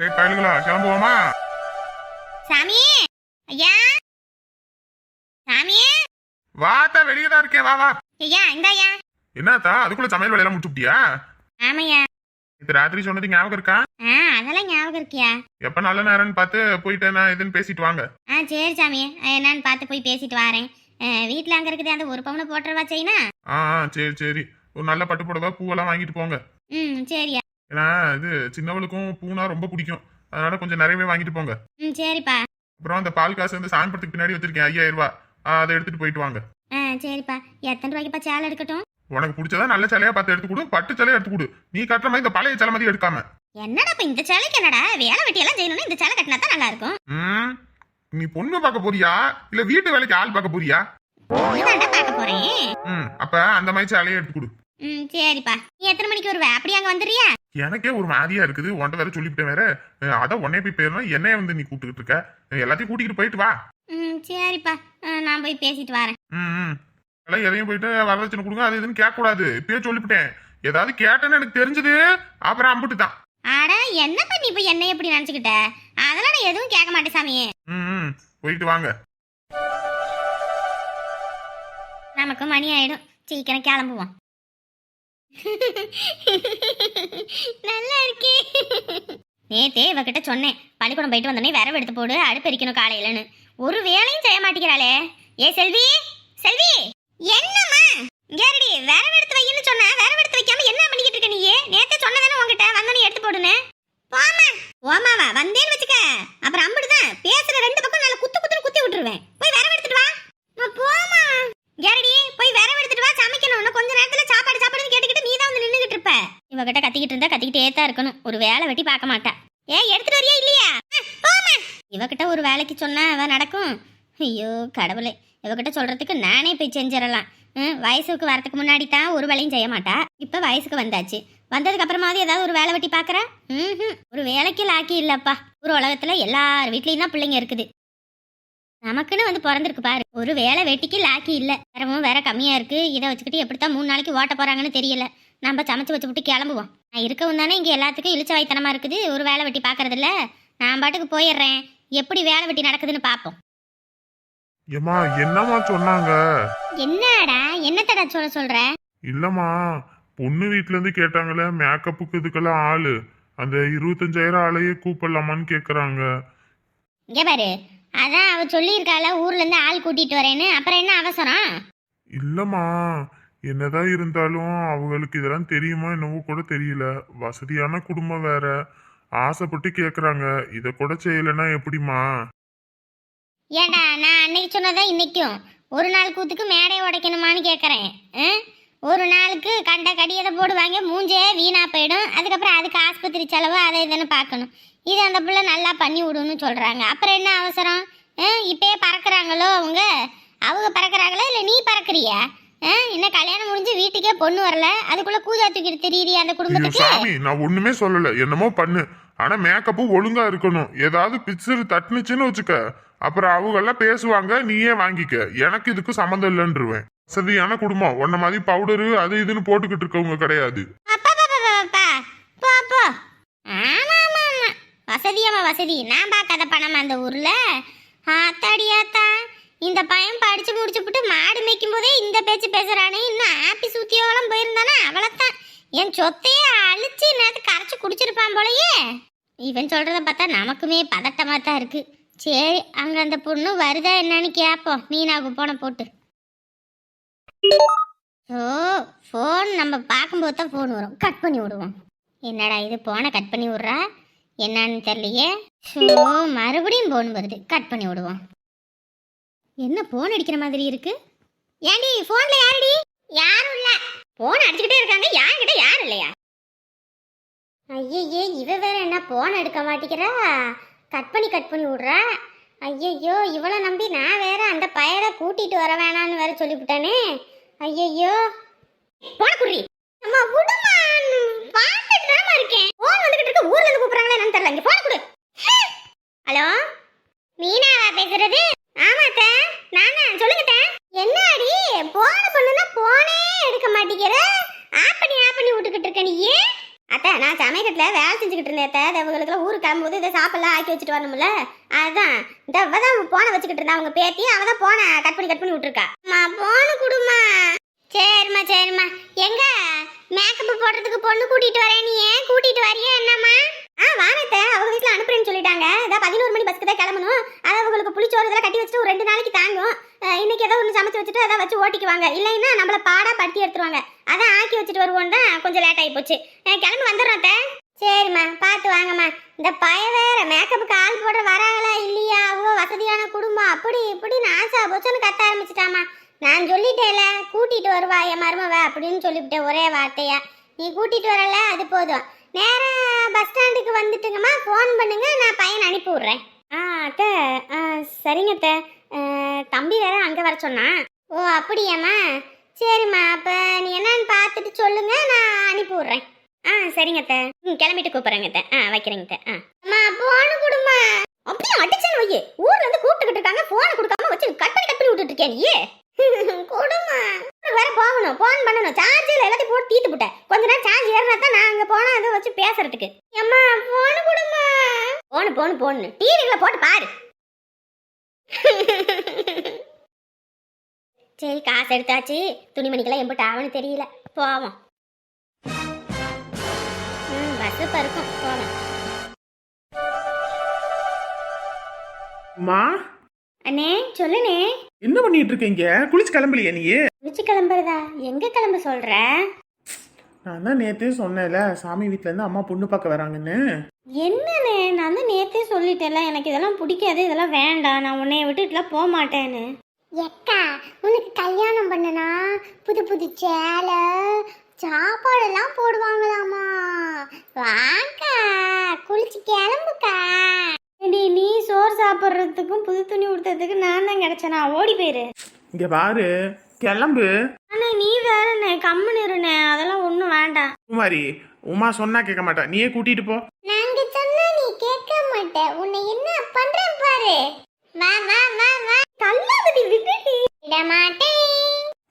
டேய் பயலுங்களா கிளம்புவோமா சாமி? ஐயா? சாமி? வாத்தா வெளியே தான் இருக்கேன் வா வா. ஐயா இந்தாயா. என்னத்தா அதுக்குள்ள சமையல் வேலையெல்லாம் முடிச்சுட்டியா ஆமையா. இது ராத்திரி சொன்னது ஞாபகம் இருக்கா? ஆ அதெல்லாம் ஞாபகம் இருக்கியா? எப்ப நல்ல நேரம்னு பார்த்து போயிட்டு நான் இதுன்னு பேசிட்டு வாங்க. ஆ சரி சாமி. என்னன்னு பார்த்து போய் பேசிட்டு வரேன். வீட்டில் அங்கே இருக்குது அந்த ஒரு பவுனை போட்டுறவா செய்யினா ஆ ஆ, சரி சரி. ஒரு நல்ல பட்டு புடவை பூவெல்லாம் வாங்கிட்டு போங்க. ம் சரியா. ஏன்னா இது சின்னவளுக்கும் பூனா ரொம்ப பிடிக்கும். அதனால கொஞ்சம் நிறையவே வாங்கிட்டு போங்க. ம் சரிப்பா. அப்புறம் அந்த பால் காசு வந்து சாயம்பரத்துக்கு பின்னாடி வச்சிருக்கேன் ஐயாயிரம் ரூபாய் ஆ, அதை எடுத்துட்டு போயிட்டு வாங்க. ஆ சரிப்பா. எத்தனை ரூபாய்க்குப்பா சேலை எடுக்கட்டும்? உனக்கு பிடிச்சதா நல்ல சிலையா பார்த்து எடுத்து கொடு பட்டு சிலையா எடுத்து கொடு. நீ கட்டுற மாதிரி இந்த பழைய சிலை மாதிரி எடுக்காம. என்னடா இப்ப இந்த சேலைக்கு என்னடா? வேலை வெட்டியெல்லாம் செய்யணும்னு இந்த சேலை கட்டினா தான் நல்லா இருக்கும் ம் நீ பொண்ணு பார்க்க போறியா? இல்ல வீட்டு வேலைக்கு ஆள் பார்க்க போறியா? இதுதான்டா பார்க்க போறேன் ம் அப்ப அந்த மாதிரி சிலையை எடுத்து கொடு. ம் சரிப்பா. நீ எத்தனை மணிக்கு வருவ? அப்படி அங்க வந்துடுறியா? எனக்கே ஒரு மாதிரியா இருக்குது. உன்ட்ட வேற சொல்லிவிட்டேன் வேற. அதான் உன்னே போய் போயிடணும் என்னைய வந்து நீ கூப்பிட்டுக்கிட்டு இருக்க. எல்லாத்தையும் கூட்டிக்கிட்டு போயிட்டு வா. ம் சரிப்பா. நான் போய் பேசிட்டு வரேன். ம் எல்லாம் எதையும் போயிட்டு வரதட்சணை கொடுங்க. அது இதுன்னு கேட்க கூடாது இப்பயே சொல்லிவிட்டேன். ஏதாவது கேட்டேன்னு எனக்கு தெரிஞ்சது. அப்புறம் அம்புட்டு தான் அட என்னப்பா நீ இப்ப என்ன எப்படி நினைச்சுக்கிட்ட? அதெல்லாம் நான் எதுவும் கேட்க மாட்டேன் சாமியே ம் போயிட்டு வாங்க. நமக்கு மணி ஆயிடும். சீக்கிரம் கிளம்புவோம். நல்லா இருக்கே நேத்தே இவகிட்ட சொன்னேன் பள்ளிக்கூடம் போயிட்டு வந்தோடனே விரவு எடுத்து போடு அடுப்பு எரிக்கணும் காலையிலன்னு. ஒரு வேலையும் செய்ய மாட்டேங்கிறாளே. ஏ செல்வி? செல்வி? என்னம்மா? கேரடி விரவு எடுத்து வைன்னு சொன்ன விரவு எடுத்து வைக்காம என்ன பண்ணிக்கிட்டு இருக்க நீ நேத்தே சொன்னதானே உங்ககிட்ட வந்தோடனே எடுத்து போடுன்னு. போமா ஓமாவா வந்தேன்னு வச்சுக்க. அப்புறம் அம்பிடுதான் பேசுற ரெண்டு பக்கம் நல்லா குத்து குத்துன்னு குத்தி விட்டுருவேன். போய் விரவு எடுத்துட்டு வா. போமா கேரடி போய் விரவு எடுத்துட்டு வா சமைக்கணும் இன்னும் கொஞ்ச நேரத்துல சாப்பாடு சாப்பாடுன்னு கேட்டுக்கிட்டு நீ தான் வந்து நின்னுகிட்டு இருப்ப இவகிட்ட கத்திக்கிட்டு இருந்தா கத்திக்கிட்டே தான் இருக்கணும். ஒரு வேலை வெட்டி பார்க்க மாட்டா. ஏ எடுத்துட்டு வரியா இல்லையா? இவகிட்ட ஒரு வேலைக்கு சொன்னா அவ நடக்கும். ஐயோ கடவுளே. இவகிட்ட சொல்றதுக்கு நானே போய் செஞ்சிடலாம் ம், வயசுக்கு வரதுக்கு முன்னாடி தான் ஒரு வேலையும் செய்ய மாட்டா. இப்ப வயசுக்கு வந்தாச்சு. வந்ததுக்கு அப்புறமாவது ஏதாவது ஒரு வேலை வெட்டி பாக்குற ம்ஹும். ஒரு வேலைக்கு லாக்கி இல்லப்பா. ஒரு உலகத்துல எல்லார் வீட்லயும் தான் பிள்ளைங்க இருக்குது. நமக்குன்னு வந்து பிறந்திருக்கு பாரு. ஒரு வேலை வெட்டிக்கு லாக்கி இல்ல. வேறவும் வேற கம்மியா இருக்கு. இதை வச்சுக்கிட்டு எப்படித்தான் மூணு நாளைக்கு ஓட்ட போறாங்கன்னு தெரியல. நம்ம சமைச்சு வச்சு விட்டு கிளம்புவோம். நான் இருக்கவும் தானே இங்க எல்லாத்துக்கும் இழிச்ச வாய்த்தனமா இருக்குது. ஒரு வேலை வெட்டி பாக்குறது இல்ல நான் பாட்டுக்கு போயிடுறேன். எப்படி வேலை வெட்டி நடக்குதுன்னு பாப்போம் ஏமா என்னம்மா சொன்னாங்க? என்னடா என்னத்தடா சொல்ல சொல்ற? இல்லம்மா பொண்ணு வீட்ல இருந்து கேட்டாங்களே மேக்கப்புக்கு இதுக்கெல்லாம் ஆளு. அந்த இருபத்தஞ்சாயிரம் ஆளையே கூப்பிடலாமான்னு கேக்குறாங்க. இங்க பாரு அதான் அவ சொல்லியிருக்கால ஊர்ல இருந்து ஆள் கூட்டிட்டு வரேன்னு. அப்புறம் என்ன அவசரம்? இல்லம்மா என்னதான் இருந்தாலும் அவங்களுக்கு இதெல்லாம் தெரியுமா என்னவோ கூட தெரியல. வசதியான குடும்பம் வேற. ஆசைப்பட்டு கேக்குறாங்க. இத கூட செய்யலைன்னா எப்படிமா ஏண்டா நான் அன்னைக்கு சொன்னதா இன்னைக்கும்? ஒரு நாள் கூத்துக்கு மேடையை உடைக்கணுமான்னு கேட்குறேன் ஒரு நாளுக்கு கண்ட கடியதை போடுவாங்க மூஞ்சே வீணா போயிடும். அதுக்கப்புறம் அதுக்கு ஆஸ்பத்திரி செலவு அதை இதுன்னு பார்க்கணும். இது அந்த பிள்ளை நல்லா பண்ணி விடுன்னு சொல்கிறாங்க அப்புறம் என்ன அவசரம்? ஆ, இப்பயே பறக்குறாங்களோ அவங்க? அவங்க பறக்குறாங்களா? இல்லை நீ பறக்குறியா? ஆ, இன்னும் கல்யாணம் முடிஞ்சு வீட்டுக்கே பொண்ணு வரல? அதுக்குள்ள கூஜா தூக்கிட்டு திரியிறியா அந்த ஐயோ குடும்பத்துக்கு? சாமி நான் ஒண்ணுமே சொல்லல. என்னமோ பண்ணு. ஆனா மேக்கப்பு ஒழுங்கா இருக்கணும். ஏதாவது பிக்சர் தட்டுனுச்சுன்னு வச்சுக்க. அப்புறம் அவங்க எல்லாம் பேசுவாங்க நீயே வாங்கிக்க. எனக்கு இதுக்கு சம்மந்தம் இல்லைன்றுவேன். வசதியான குடும்பம். உன்ன மாதிரி பவுடரு அது இதுன்னு போட்டுக்கிட்டு இருக்கவங்க கிடையாது. அப்பா பா, பா, பா, பா. போ போ. ஆமா ஆமா ஆமா. வசதியாம வசதி. நான் பார்க்காத பணம் அந்த ஊர்ல. ஆத்தாடி ஆத்தா. இந்த பையன் படிச்சு முடிச்சுப்புட்டு மாடு மேய்க்கும் போதே இந்த பேச்சு பேசுறானே. இன்னும் ஆப்பி சுத்தியோളം போயிருந்தானா? அவளைத்தான். என் சொத்தையே அழிச்சு நேரத்து கரைச்சி குடிச்சிருப்பான் போலயே. இவன் சொல்கிறத பார்த்தா நமக்குமே பதட்டமா தான் இருக்கு. சரி அங்க அந்த பொண்ணு வருதா என்னன்னு கேட்போம் மீனாவுக்கு போன போட்டு. ஓ ஃபோன் நம்ம பார்க்கும்போது தான் ஃபோன் வரும். கட் பண்ணி விடுவோம். என்னடா இது போனை கட் பண்ணி விட்றா? என்னன்னு தெரியலையே. ஸோ மறுபடியும் ஃபோன் வருது. கட் பண்ணி விடுவோம். என்ன ஃபோன் அடிக்கிற மாதிரி இருக்கு? ஏண்டி போன்ல யாருடி? யாரும் இல்ல. போன் அடிச்சுக்கிட்டே இருக்காங்க யார்கிட்ட யாரும் இல்லையா? ஐயையே இவ வேற என்ன ஃபோன் எடுக்க மாட்டேங்கிறா? கட் பண்ணி கட் பண்ணி விடுறா? ஐயையோ இவளை நம்பி நான் வேற அந்த பயரை கூட்டிட்டு வர வேணான்னு வேற சொல்லிவிட்டானே. ஐயையோ போன குடி அம்மா விடுமா பார்த்துட்டு தானமா இருக்கேன் போன் வந்துகிட்டு இருக்கு ஊர்ல இருந்து கூப்பிடுறாங்களா என்னன்னு தெரியல இங்க போன குடு ஹலோ மீனாவா பேசுறது ஆமா அத்தை நானா சொல்லுங்க அத்தை என்ன அடி போன பண்ணுனா போனே எடுக்க மாட்டேங்கிற ஆப் பண்ணி ஆப் பண்ணி விட்டுக்கிட்டு இருக்க நீ அத்தை நான் மார்க்கெட்டில் வேலை செஞ்சுக்கிட்டு இருந்தேன் அவங்களுக்குலாம் ஊருக்கு கிளம்பும்போது இதை சாப்பிடலாம் ஆக்கி வச்சுட்டு வரணும்ல? அதுதான் இந்த அவ தான் போனை வச்சுக்கிட்டு இருந்தா அவங்க பேத்தி அவ தான் போனை கட் பண்ணி கட் பண்ணி விட்டுருக்கா. போன குடுமா சரிம்மா சரிம்மா. எங்க? மேக்கப் போடுறதுக்கு பொண்ணு கூட்டிட்டு வரேன். நீ ஏன் கூட்டிட்டு வரியா என்னம்மா? ஆ வானத்தை அவங்க வீட்டில் அனுப்புறேன்னு சொல்லிட்டாங்க. அதான் பதினோரு மணி பஸ்க்கு தான் கிளம்பணும். அதை அவங்களுக்கு புளிச்சோறு இதெல்லாம் கட்டி வச்சுட்டு ஒரு ரெண்டு நாளைக்கு தாங்கும். இன்னைக்கு ஏதோ ஒன்று சமைச்சு வச்சுட்டு அதை வச்சு ஓட்டிக்குவாங்க. இல்லைன்னா நம்மள பாடா படுத்தி எடுத்துருவாங்க. அதான் ஆக்கி வச்சுட்டு வருவோம் தான் கொஞ்சம் லேட் ஆகி போச்சு. கிளம்பி வந்துடுறோம் அத்தை. சரிம்மா பார்த்து வாங்கம்மா. இந்த பய வேற மேக்கப்புக்கு ஆள் போடுற வராங்களா இல்லையா? அவங்க வசதியான குடும்பம். அப்படி இப்படி நாசா போச்சுன்னு கத்த ஆரம்பிச்சிட்டாமா நான் சொல்லிட்டேல கூட்டிட்டு வருவா என் மருமவ அப்படின்னு சொல்லிவிட்டேன் ஒரே வார்த்தையா. நீ கூட்டிட்டு வரல அது போதும். நேராக பஸ் ஸ்டாண்டுக்கு வந்துட்டுங்கம்மா ஃபோன் பண்ணுங்க நான் பையன் அனுப்பி விட்றேன். ஆ அத்தை ஆ, சரிங்க அத்தை. தம்பி வேற அங்கே வர சொன்னான் ஓ அப்படியாம்மா. சரிம்மா அப்போ நீ என்னன்னு பார்த்துட்டு சொல்லுங்க நான் அனுப்பி விட்றேன். ஆ சரிங்க அத்தை. ம் கிளம்பிட்டு கூப்பிட்றேங்க அத்தை. ஆ வைக்கிறேங்க அத்தை. ஆ. அம்மா போன கொடுமா அப்படியே அடிச்சேன்னு வையே. ஊர்ல இருந்து கூப்பிட்டுக்கிட்டு இருக்காங்க போனை கொடுக்காம வச்சு கட் பண்ணி கட் பண்ணி விட்டுட்டு இருக்கேன் நீ கொடுமா வேற போகணும் போன் பண்ணணும். சார்ஜில் எல்லாத்தையும் போட்டு தீத்து விட்டேன் கொஞ்ச நேரம் சார்ஜ் ஏறினா தான் நான் அங்கே போனால் அதை வச்சு பேசுறதுக்கு. அம்மா போன் கொடுமா போனு போனு போன்னு டிவில போட்டு பாரு. சரி காசு எடுத்தாச்சு. துணிமணிக்கெல்லாம் எம்பிட்டு ஆகும்னு தெரியல. போவோம். ம் பஸ் பருக்கும் போவோம் அம்மா அண்ணே சொல்லுண்ணே. என்ன பண்ணிட்டு இருக்கீங்க? குளிச்சு கிளம்பலையா நீ? குளிச்சு கிளம்புறதா? எங்க கிளம்ப சொல்ற? நான் தான் நேத்தே சொன்னேன்ல சாமி வீட்ல இருந்து அம்மா பொண்ணு பார்க்க வராங்கன்னு. என்னண்ணே நான் தான் நேத்தே சொல்லிட்டேன்ல எனக்கு இதெல்லாம் பிடிக்காது இதெல்லாம் வேண்டாம் நான் உன்னைய விட்டுட்டுலாம் போக மாட்டேன்னு. எக்கா உனக்கு கல்யாணம் பண்ணனா? புது புது சேலை சாப்பாடெல்லாம் போடுவாங்களாமா? வாக்கா குளிச்சு கிளம்புக்கா. நீ சோறு சாப்பிட்றதுக்கும் புது துணி உடுத்துறதுக்கு நான் தான் கிடைச்சேனா? ஓடி போயிரு. இங்க பாரு கிளம்பு. அண்ணே நீ வேறண்ணே கம்முன்னு இருண்ணே அதெல்லாம் ஒன்றும் வேண்டாம். குமாரி உமா சொன்னா கேட்க மாட்டா. நீயே கூட்டிட்டு போ. நாங்க சொன்னா நீ கேட்க மாட்ட. உன்னை என்ன பண்றேன் பாரு. வா வா வா வா. தள்ளாதடி விட்டுடி விட மாட்டேன்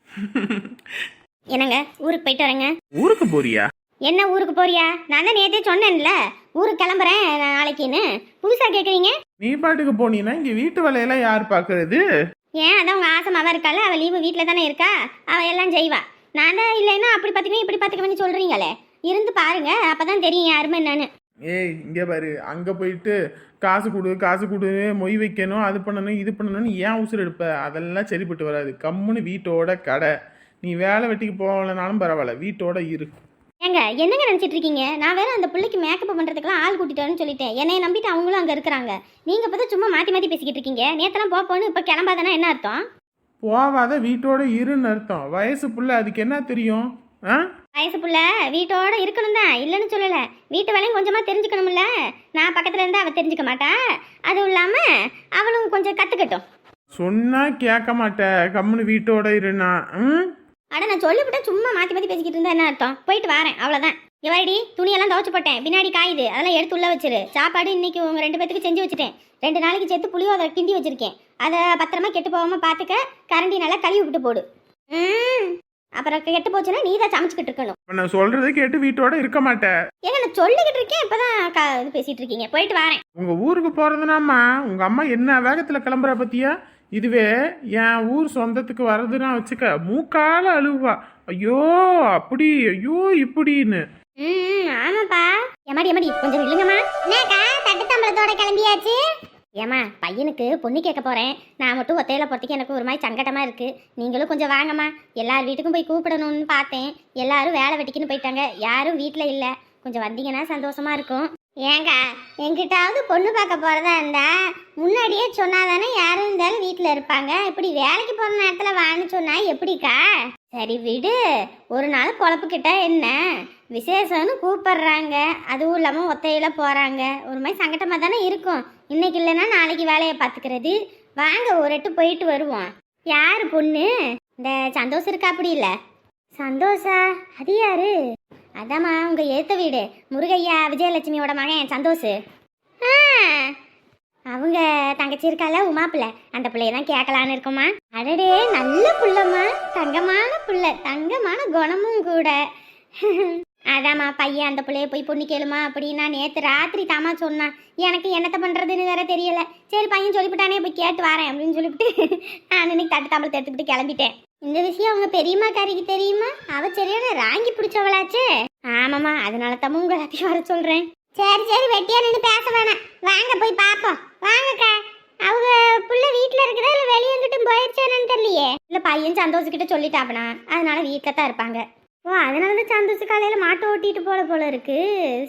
என்னங்க ஊருக்கு போயிட்டு வரேங்க. ஊருக்கு போறியா? என்ன ஊருக்கு போறியா? நான் தான் நேத்தே சொன்னேன்ல. ஊருக்கு கிளம்புறேன் நாளைக்குன்னு. புதுசா கேக்குறீங்க? நீ பாட்டுக்கு போனீன்னா இங்க வீட்டு வேலையெல்லாம் யார் பாக்குறது? ஏன் அதான் உங்க ஆசமாவா இருக்கால அவ லீவு வீட்ல தானே இருக்கா? அவ எல்லாம் செய்வா. நான் தான் இல்லைன்னா அப்படி பார்த்துக்கணும் இப்படி பார்த்துக்கணும்னு சொல்றீங்களே. இருந்து பாருங்க அப்பதான் தெரியும் யாருமே என்னன்னு. ஏய் இங்க பாரு. அங்க போயிட்டு காசு கொடு காசு கொடு மொய் வைக்கணும் அது பண்ணணும் இது பண்ணணும்னு ஏன் உசுர் எடுப்ப? அதெல்லாம் சரிப்பட்டு வராது. கம்முன்னு வீட்டோட கடை. நீ வேலை வெட்டிக்கு போகலனாலும் பரவாயில்ல வீட்டோட இரு. ஏங்க என்னங்க நினைச்சிட்டு இருக்கீங்க? நான் வேற அந்த பிள்ளைக்கு மேக்கப் பண்றதுக்குலாம் ஆள் கூட்டிட்டு வரேன்னு சொல்லிட்டேன். என்னைய நம்பிட்டு அவங்களும் அங்க இருக்கிறாங்க. நீங்க பார்த்தா சும்மா மாத்தி மாத்தி பேசிக்கிட்டு இருக்கீங்க. நேத்தெல்லாம் போப்போன்னு இப்ப கிளம்பாதானே என்ன அர்த்தம்? போவாத வீட்டோட இருன்னு அர்த்தம். வயசு புள்ள அதுக்கு என்ன தெரியும்? ஆ? வயசு புள்ள வீட்டோட இருக்கணும் தான் இல்லைன்னு சொல்லல. வீட்டு வேலையும் கொஞ்சமா தெரிஞ்சுக்கணும்ல. நான் பக்கத்துல இருந்தா அவ தெரிஞ்சுக்க மாட்டா. அதுவும் இல்லாம அவளும் கொஞ்சம் கத்துக்கட்டும். சொன்னா கேட்க மாட்ட. கம்முன்னு வீட்டோட இருனா ம்? அட நான் சொல்லிவிட்டேன் சும்மா மாத்தி மாத்தி பேசிக்கிட்டு இருந்தா என்ன அர்த்தம்? போயிட்டு வரேன் அவ்வளவுதான். இவாடி துணியெல்லாம் துவைச்சு போட்டேன். பின்னாடி காயுது அதெல்லாம் எடுத்து உள்ள வச்சிரு. சாப்பாடு இன்னைக்கு உங்க ரெண்டு பேத்துக்கு செஞ்சு வச்சுட்டேன். ரெண்டு நாளைக்கு சேர்த்து புளியோதரை கிண்டி வச்சிருக்கேன். அதை பத்திரமா கெட்டு போகாம பாத்துக்க கரண்டி நல்லா கழுவி விட்டு போடு. அப்புறம் கெட்டு போச்சுன்னா நீ தான் சமைச்சுக்கிட்டு இருக்கணும். நான் சொல்றதை கேட்டு வீட்டோட இருக்க மாட்ட ஏங்க நான் சொல்லிக்கிட்டு இருக்கேன் இப்பதான் இது பேசிட்டு இருக்கீங்க. போயிட்டு வரேன். உங்க ஊருக்கு போறதுனாமா உங்க அம்மா என்ன வேகத்துல கிளம்புற பத்தியா? இதுவே என் ஊர் சொந்தத்துக்கு வர்றதுன்னா வச்சுக்க மூக்கால அழுவா. ஐயோ அப்படி ஐயோ இப்படின்னு. ம் ஆமாப்பா. எமாடி எமாடி கொஞ்சம் இல்லைங்கம்மா என்னக்கா தட்டு தம்பளத்தோட கிளம்பியாச்சு? ஏம்மா பையனுக்கு பொண்ணு கேட்க போறேன். நான் மட்டும் ஒத்தையில போறதுக்கு எனக்கு ஒரு மாதிரி சங்கடமா இருக்கு. நீங்களும் கொஞ்சம் வாங்கம்மா. எல்லார் வீட்டுக்கும் போய் கூப்பிடணும்னு பார்த்தேன். எல்லாரும் வேலை வெட்டிக்குன்னு போயிட்டாங்க. யாரும் வீட்டில் இல்லை. கொஞ்சம் வந்தீங்கன்னா சந்தோஷமா இருக்கும். ஏங்க எங்கிட்டாவது பொண்ணு பார்க்க போறதா இருந்தா முன்னாடியே சொன்னாதானே வீட்டில் இருப்பாங்க. இப்படி வேலைக்கு போகிற நேரத்தில் வான்னு சொன்னா எப்படிக்கா? சரி விடு. ஒரு நாள் பொழப்புக்கிட்ட என்ன? விசேஷம்னு கூப்பிடுறாங்க. அதுவும் இல்லாமல் ஒத்தையில் போகிறாங்க ஒரு மாதிரி சங்கடமாக தானே இருக்கும். இன்னைக்கு இல்லைன்னா நாளைக்கு வேலையை பார்த்துக்கிறது. வாங்க ஒரு எட்டு போயிட்டு வருவோம். யார் பொண்ணு? இந்த சந்தோஷம் இருக்கா அப்படி இல்லை? சந்தோஷா? அது யாரு? அதாம்மா உங்கள் ஏத்த வீடு. முருகையா விஜயலட்சுமியோட மகன் சந்தோஷ். ஆ, தங்கச்சி இருக்கால உமா பிள்ளை அந்த பிள்ளைய தான் கேட்கலான்னு இருக்குமா அடடே நல்ல புள்ளம்மா. தங்கமான புள்ள. தங்கமான குணமும் கூட. அதாம்மா பையன் அந்த பிள்ளைய போய் பொண்ணு கேளுமா அப்படின்னா நேற்று ராத்திரி தாமா சொன்னான். எனக்கு என்னத்த பண்ணுறதுன்னு வேற தெரியல. சரி பையன் சொல்லிவிட்டானே போய் கேட்டு வரேன் அப்படின்னு சொல்லிவிட்டு நான் இன்னைக்கு தட்டு தாம்பளத்தை எடுத்துக்கிட்டு கிளம்பிட்டேன். இந்த விஷயம் அவங்க பெரியம்மா காரிக்கு தெரியுமா? அவ சரியான ராங்கி பிடிச்சவளாச்சே. ஆமாம்மா அதனால தான் உங்களை வர சொல்கிறேன் சரி சரி வெட்டியா நின்று பேச வேணாம். வாங்க போய் பார்ப்போம். வாங்கக்கா. அவங்க புள்ள வீட்டில் இருக்குதா இல்லை வெளியே எங்கிட்டும் போயிடுச்சானு தெரியலையே. இல்லை பையன் சந்தோஷக்கிட்ட சொல்லிட்டாப்பனா. அதனால வீட்டில் தான் இருப்பாங்க. ஓ அதனால தான் சந்தோஷ காலையில் மாட்டை ஓட்டிட்டு போல போல இருக்கு.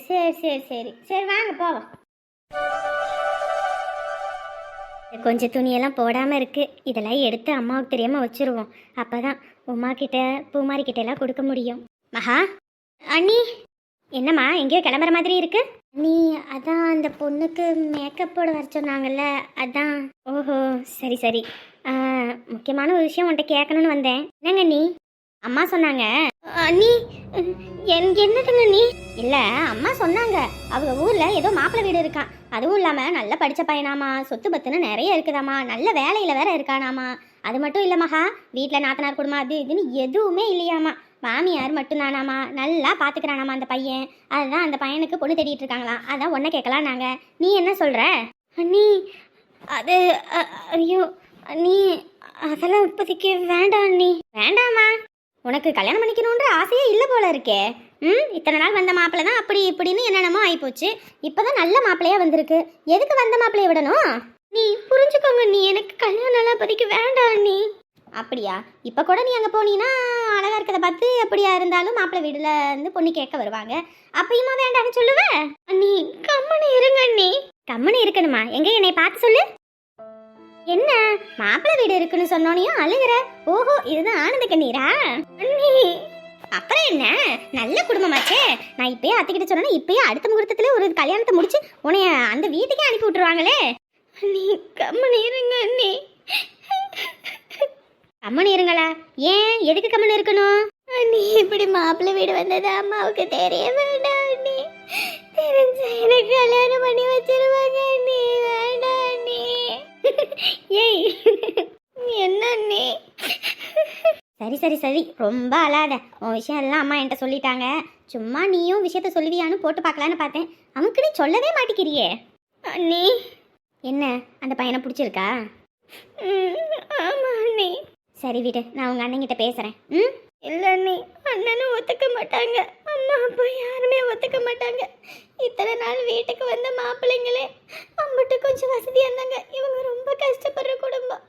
சரி சரி சரி. சரி வாங்க போவோம். கொஞ்சம் துணியெல்லாம் போடாமல் இருக்குது இதெல்லாம் எடுத்து அம்மாவுக்கு தெரியாமல் வச்சிருவோம். அப்போ தான் உமா கிட்ட பூமாரி கிட்ட எல்லாம் கொடுக்க முடியும். மகா அண்ணி என்னம்மா எங்கேயோ கிளம்புற மாதிரி இருக்குது நீ அதான் அந்த பொண்ணுக்கு மேக்கப் போட வர சொன்னாங்கல்ல அதான். ஓஹோ சரி சரி. முக்கியமான ஒரு விஷயம் உன்கிட்ட கேட்கணும்னு வந்தேன். என்னங்க நீ? அம்மா சொன்னாங்க. நீ என் என்னதுங்க நீ? இல்லை அம்மா சொன்னாங்க. அவங்க ஊரில் ஏதோ மாப்பிள்ளை வீடு இருக்கான் அதுவும் இல்லாமல் நல்லா படித்த பையனாமா சொத்து பத்துன்னு நிறைய இருக்குதாமா நல்ல வேலையில் வேற இருக்கானாமா. அது மட்டும் இல்லை மகா வீட்டில் நாத்தனார் குடும்பம் அது இதுன்னு எதுவுமே இல்லையாமா. மாமியார் மட்டும்தானாமா? நல்லா பாத்துக்கிறானாமா அந்த பையன்? அதுதான் அந்த பையனுக்கு பொண்ணு தேடிட்டு இருக்காங்களாம். அதான் ஒன்ன கேட்கலாம் நாங்க நீ என்ன சொல்ற? அண்ணி அது ஐயோ நீ அதெல்லாம் இப்போதைக்கு வேண்டாம் நீ. வேண்டாமா உனக்கு கல்யாணம் பண்ணிக்கணுன்ற ஆசையே இல்லை போல இருக்கே. ம் இத்தனை நாள் வந்த மாப்பிள்ளை தான் அப்படி இப்படின்னு என்னென்னமோ ஆயிப்போச்சு. இப்போதான் நல்ல மாப்பிள்ளையா வந்திருக்கு. எதுக்கு வந்த மாப்பிள்ளைய விடணும்? நீ புரிஞ்சுக்கோங்க நீ எனக்கு கல்யாணம் எல்லாம் இப்போதைக்கு வேண்டாம் நீ. அப்படியா? இப்போ கூட நீ அங்கே போனீன்னா அழகா பார்த்து அப்படியா இருந்தாலும் மாப்பிள்ளை வீடுல இருந்து பொண்ணு கேட்க வருவாங்க. அப்பயுமா வேண்டாம்னு சொல்லுவ? நீ கம்மனு இருங்க நீ கம்மனு இருக்கணுமா? எங்க என்னை பார்த்து சொல்லு. என்ன? மாப்பிள்ளை வீடு இருக்குன்னு சொன்னோனையும் அழுகுற. ஓஹோ இதுதான் ஆனந்த கண்ணீரா? அண்ணி அப்புறம் என்ன? நல்ல குடும்பமாச்சே. நான் இப்பயே அத்தைக்கிட்ட சொன்னா இப்பயே அடுத்த முகூர்த்தத்துல ஒரு கல்யாணத்தை முடிச்சு உன்னைய அந்த வீட்டுக்கே அனுப்பி விட்டுருவாங்களே. நீ கம்மனு இருங்க நீ கம்மன் இருங்களா. ஏன்? எதுக்கு கம்மன் இருக்கணும்? நீ இப்படி மாப்பிள்ளை வீடு வந்தது அம்மாவுக்கு தெரிய வேண்டாம் அண்ணி. தெரிஞ்ச எனக்கு கல்யாணம் பண்ணி வச்சிருவாங்க நீ வேண்டாம் நீ ஏய். என்ன நீ சரி சரி சரி. ரொம்ப அழாத. உன் விஷயம் எல்லாம் அம்மா என்கிட்ட சொல்லிட்டாங்க. சும்மா நீயும் விஷயத்த சொல்லுவியான்னு போட்டு பார்க்கலான்னு பார்த்தேன். அவனுக்கு நீ சொல்லவே மாட்டேங்கிறியே நீ என்ன? அந்த பையனை பிடிச்சிருக்கா? ஆமா அண்ணி. சரி விடு நான் உங்க அண்ணங்கிட்ட பேசுறேன். ம்? இல்ல அண்ணி அண்ணனும் ஒத்துக்க மாட்டாங்க. அம்மா அப்பா யாருமே ஒத்துக்க மாட்டாங்க. இத்தனை நாள் வீட்டுக்கு வந்த மாப்பிள்ளைங்களே அம்பிட்டு கொஞ்சம் வசதியா இருந்தாங்க. இவங்க ரொம்ப கஷ்டப்படுற குடும்பம்.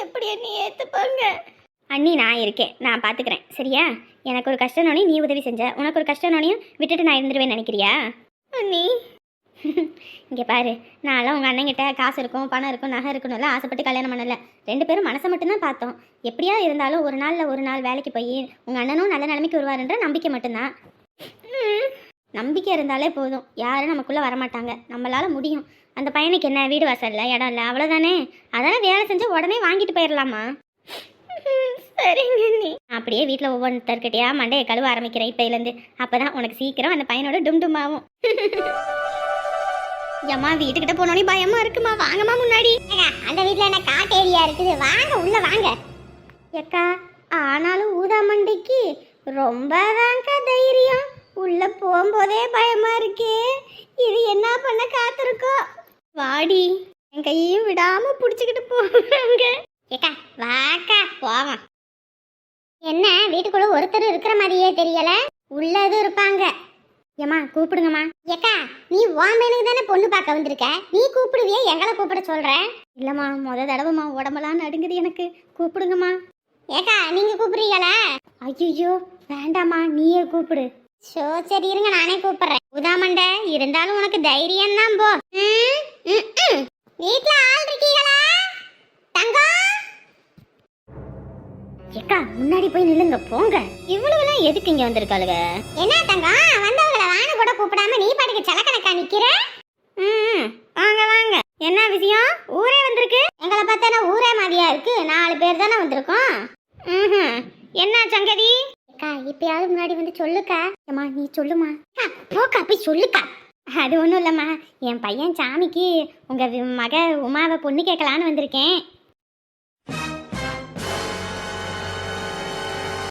எப்படி அண்ணி ஏத்துப்பாங்க? அண்ணி நான் இருக்கேன். நான் பாத்துக்கிறேன். சரியா? எனக்கு ஒரு கஷ்டனோனே நீ உதவி செஞ்ச உனக்கு ஒரு கஷ்டனோனையும் விட்டுட்டு நான் இருந்துருவேன் நினைக்கிறியா? அண்ணி இங்கே பாரு நான்லாம் உங்கள் அண்ணங்கிட்ட காசு இருக்கும் பணம் இருக்கும் நகை இருக்கணும்ல ஆசைப்பட்டு கல்யாணம் பண்ணல. ரெண்டு பேரும் மனசை மட்டும்தான் பார்த்தோம். எப்படியா இருந்தாலும் ஒரு நாளில் ஒரு நாள் வேலைக்கு போய் உங்கள் அண்ணனும் நல்ல நிலைமைக்கு வருவாருன்ற நம்பிக்கை மட்டும்தான். நம்பிக்கை இருந்தாலே போதும். யாரும் நமக்குள்ளே வரமாட்டாங்க. நம்மளால் முடியும். அந்த பையனுக்கு என்ன வீடு வாசல் இல்லை இடம் இல்லை அவ்வளோதானே அதெல்லாம் வேலை செஞ்சு உடனே வாங்கிட்டு போயிடலாமா சரிங்க நீ. அப்படியே வீட்டில் ஒவ்வொருத்தர்கிட்டயா மண்டையை கழுவ ஆரம்பிக்கிறேன் இப்போலேருந்து அப்போ தான் உனக்கு சீக்கிரம் அந்த பையனோட டும் டும் ஏம்மா வீட்டுக்கிட்ட போனோடனே பயமா இருக்குமா? வாங்கம்மா முன்னாடி. அந்த வீட்டில் என்ன காட்டேரியா இருக்குது? வாங்க உள்ள வாங்க. ஏக்கா ஆனாலும் ஊதா மண்டைக்கு ரொம்ப தாங்க தைரியம். உள்ள போகும்போதே பயமா இருக்கே. இது என்ன பண்ண காத்திருக்கோ? வாடி என் கையையும் விடாம புடிச்சுக்கிட்டு போறாங்க. ஏக்கா வாக்கா போவோம். என்ன வீட்டுக்குள்ள ஒருத்தர் இருக்கிற மாதிரியே தெரியல? உள்ள எதுவும் இருப்பாங்க. ஏம்மா கூப்பிடுங்கம்மா. ஏக்கா நீ வாம்பேனுக்கு தானே பொண்ணு பார்க்க வந்திருக்க? நீ கூப்பிடுவியே? எங்களை கூப்பிட சொல்ற? இல்லம்மா முத தடவைம்மா உடம்பெல்லாம் நடுங்குது எனக்கு. கூப்பிடுங்கம்மா. ஏக்கா நீங்க கூப்பிடுறீங்களா? ஐயோ வேண்டாம்மா நீயே கூப்பிடு. சோ சரி இருங்க நானே கூப்பிடுறேன். உதாமண்ட இருந்தாலும் உனக்கு தைரியம் தான் போ. ம், வீட்ல ஆள் இருக்கீங்களா? தங்கம் ஏக்கா முன்னாடி போய் நில்லுங்க போங்க. இவ்வளவுலாம் எதுக்கு இங்க வந்திருக்காளுங்க என்ன தங்கம் வந்த நானும் கூட கூப்பிடாம நீ பாட்டுக்கு சலக்கணக்கா நிக்கிற? ம் வாங்க வாங்க. என்ன விஷயம்? ஊரே வந்திருக்கு? எங்களை பார்த்தா ஊரே மாதிரியா இருக்கு? நாலு பேர் தானே வந்திருக்கோம். ம்ஹும். என்ன சங்கதி? அக்கா இப்பயாவது முன்னாடி வந்து சொல்லுக்கா. ஏம்மா நீ சொல்லுமா? போக்கா போய் சொல்லுக்கா. அது ஒன்றும் இல்லைம்மா. என் பையன் சாமிக்கு உங்கள் மக உமாவை பொண்ணு கேட்கலான்னு வந்திருக்கேன்.